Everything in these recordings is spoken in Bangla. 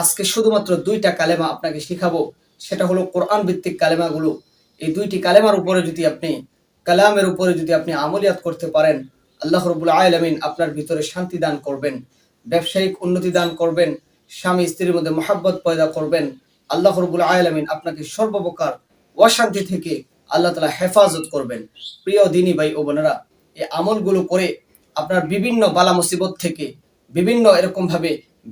আজকে শুধুমাত্র দুইটা কালেমা আপনাকে শিখাবো, সেটা হলো কোরআন ভিত্তিক কালেমাগুলো। এই দুইটি কালেমার উপরে যদি আপনি, কালামের উপরে যদি আপনি আমলিয়াত করতে পারেন, আল্লাহ রবুল আলমিন আপনার ভিতরে শান্তি দান করবেন, ব্যবসায়িক উন্নতি দান করবেন, স্বামী স্ত্রীর মধ্যে মহাব্বত পয়দা করবেন, আল্লাহ রবুল আলমিন আপনাকে সর্বপ্রকার অশান্তি থেকে আল্লাহ তালা হেফাজত করবেন। প্রিয় দিনী ভাই ও বোনেরা, এই আমলগুলো করে আপনার বিভিন্ন বালা মুসিবত থেকে বিভিন্ন এরকম ভাবে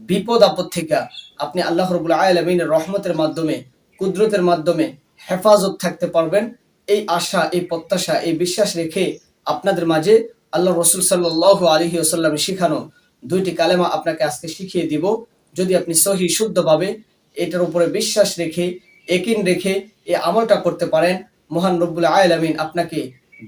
বিপদ, আপদ থেকে আপনি আল্লাহ রবুল আলমিনের রহমতের মাধ্যমে, কুদরতের মাধ্যমে হেফাজত থাকতে পারবেন। এই আশা, এই প্রত্যাশা, এই বিশ্বাস রেখে আপনাদের মাঝে আল্লাহ রসুল সাল্লাহ আলহি আসাল্লাম শিখানো দুইটি কালেমা আপনাকে আজকে শিখিয়ে দিব। যদি আপনি সহি, শুদ্ধভাবে এটার উপরে বিশ্বাস রেখে একিন রেখে এই আমলটা করতে পারেন, মহান রব্বুল আলমিন আপনাকে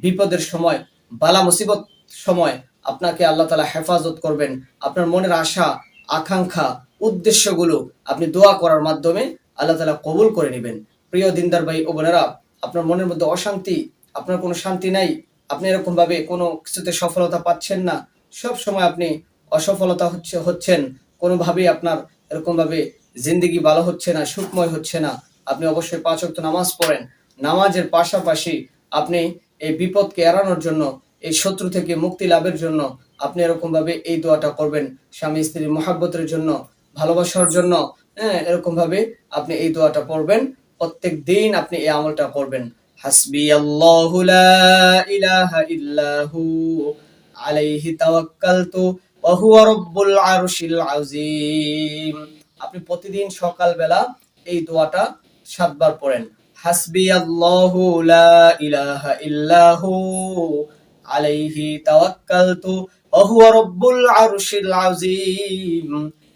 বিপদের সময়, বালা মুসিবত সময় আপনাকে আল্লাহ তালা হেফাজত করবেন। আপনার মনের আশা আকাঙ্ক্ষা, উদ্দেশ্যগুলো আপনি দোয়া করার মাধ্যমে আল্লাহ তালা কবুল করে নেবেন। প্রিয় দিনদার ভাই ও বোনেরা, আপনার মনের মধ্যে অশান্তি, আপনার কোনো শান্তি নাই, আপনি এরকম ভাবে কোনো কিছুতে সফলতা পাচ্ছেন না, সব সময় আপনি অসফলতা হচ্ছে, হচ্ছেন, কোনোভাবেই আপনার এরকম ভাবে জিন্দিগি ভালো হচ্ছে না, সুখময় হচ্ছে না। আপনি অবশ্যই পাঁচ ওয়াক্ত নামাজ পড়েন। নামাজের পাশাপাশি আপনি এই বিপদকে এড়ানোর জন্য, এই শত্রু থেকে মুক্তি লাভের জন্য আপনি এরকম ভাবে এই দোয়াটা করবেন স্বামী স্ত্রীর মহাব্বতের জন্য, ভালোবাসার জন্য হ্যাঁ এরকম ভাবে আপনি এই দোয়াটা পড়বেন। প্রত্যেক দিন আপনি এই আমলটা করবেন হাসবি আপনি প্রতিদিন সকালবেলা এই দোয়াটা সাতবার পড়েন। হাসবি আল্লাহু লা ইলাহা আলাইহি তাওয়াক্কালতু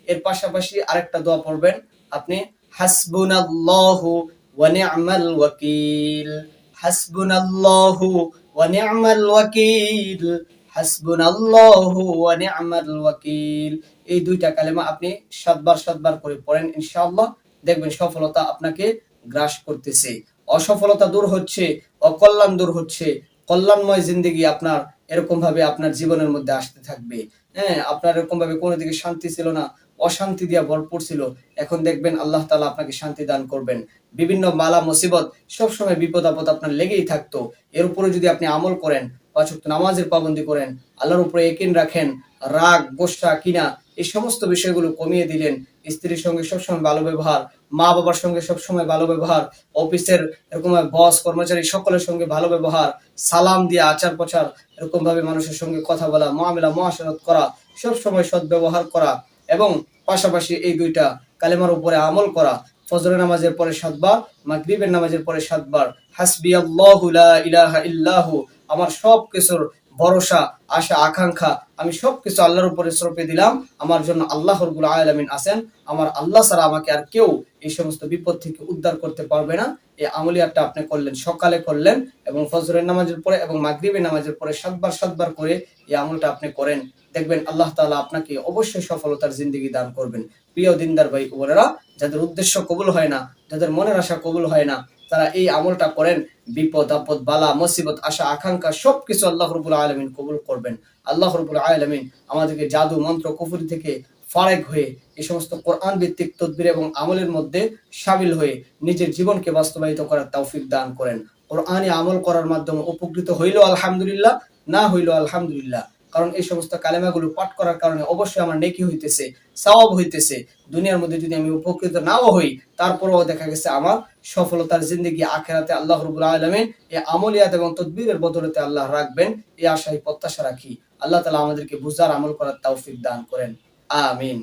এর পাশাপাশি আরেকটা দোয়া পড়বেন। আপনি এই দুইটা কালেমা আপনি সাতবার সাতবার করে পড়েন, ইনশাআল্লাহ। দেখবেন সফলতা আপনাকে গ্রাস করতেছে। অসফলতা দূর হচ্ছে, অকল্যাণ দূর হচ্ছে। কল্যাণময় জিন্দগি আপনার এরকম ভাবে আপনার জীবনের মধ্যে আসতে থাকবে। হ্যাঁ আপনার এরকম ভাবে কোনো দিকে শান্তি ছিল না, অশান্তি দিয়া ভরপুর ছিল। এখন দেখবেন আল্লাহ তালা আপনাকে শান্তি দান করবেন। বিভিন্ন মালা, মুসিবত সবসময় বিপদ আপদ আপনার লেগেই থাকতো। এর উপরে যদি আপনি আমল করেন পাঁচ ওয়াক্ত নামাজের পাবন্দি করেন, আল্লাহর উপরে একিন রাখেন, রাগ, গোসা কিনা এই সমস্ত বিষয়গুলো কমিয়ে দিলেন স্ত্রীর সঙ্গে সবসময় ভালো ব্যবহার, মা বাবার সঙ্গে সবসময় ভালো ব্যবহার, অফিসের এরকম বস, কর্মচারী সকলের সঙ্গে ভালো ব্যবহার, সালাম দিয়ে আচার প্রচার, এরকম ভাবে মানুষের সঙ্গে কথা বলা মহামেলা মহাসরত করা, সবসময় সৎ ব্যবহার করা এবং পাশাপাশি এই দুইটা কালেমার উপরে আমল করা, ফজরের নামাজের পরে সাতবার, মাগরিবের নামাজের পরে সাতবার। হাসবি আল্লাহু ইলাহা ইল্লাহু, আমার সব কিছুর ভরসা, আশা, আকাঙ্ক্ষা, আমি সবকিছু আল্লাহর উপরে সরপে দিলাম। আমার জন্য আল্লাহ রব্বুল আলামিন আছেন। আমার আল্লাহ ছাড়া আমাকে আর কেউ এই সমস্ত বিপদ থেকে উদ্ধার করতে পারবে না। এই আমলিয়াতটা আপনি করলেন, সকালে করলেন এবং ফজরের নামাজের পরে এবং মাগরিবের নামাজের পরে সাতবার সাতবার করে এই আমলটা আপনি করেন। দেখবেন আল্লাহ তালা আপনাকে অবশ্যই সফলতার জিন্দগি দান করবেন। প্রিয় দিনদার ভাই বোনেরা, যাদের উদ্দেশ্য কবুল হয় না, যাদের মনের আশা কবুল হয় না তারা এই আমলটা করেন। বিপদ, আপদ, বালা, মুসিবত, আশা, আকাঙ্ক্ষা সবকিছু আল্লাহ রবুল আলমিন কবুল করবেন। আল্লাহ রবুল আলমিন আমাদেরকে জাদু, মন্ত্র, কুফুরি থেকে ফারেক হয়ে এই সমস্ত কোরআন ভিত্তিক তদবির এবং আমলের মধ্যে সামিল হয়ে নিজের জীবনকে বাস্তবায়িত করার তৌফিক দান করেন। কোরআনে আমল করার মাধ্যমে উপকৃত হইল আলহামদুলিল্লাহ, না হইল আলহামদুলিল্লাহ। কারণ এই সমস্ত কালেমাগুলো পাঠ করার কারণে অবশ্যই আমার নেকি হইতেছে, সওয়াব হইতেছে। দুনিয়ার মধ্যে যদি আমি উপকৃত নাও হই, তারপরেও দেখা গেছে আমার সফলতার জিন্দগি আখেরাতে আল্লাহ রবুল আলমিন এই আমলিয়াত এবং তদবিরের বদলতে আল্লাহ রাখবেন, এই আশায় প্রত্যাশা রাখি। আল্লাহ তালা আমাদেরকে বুঝার আমল করার তৌফিক দান করেন। আমিন।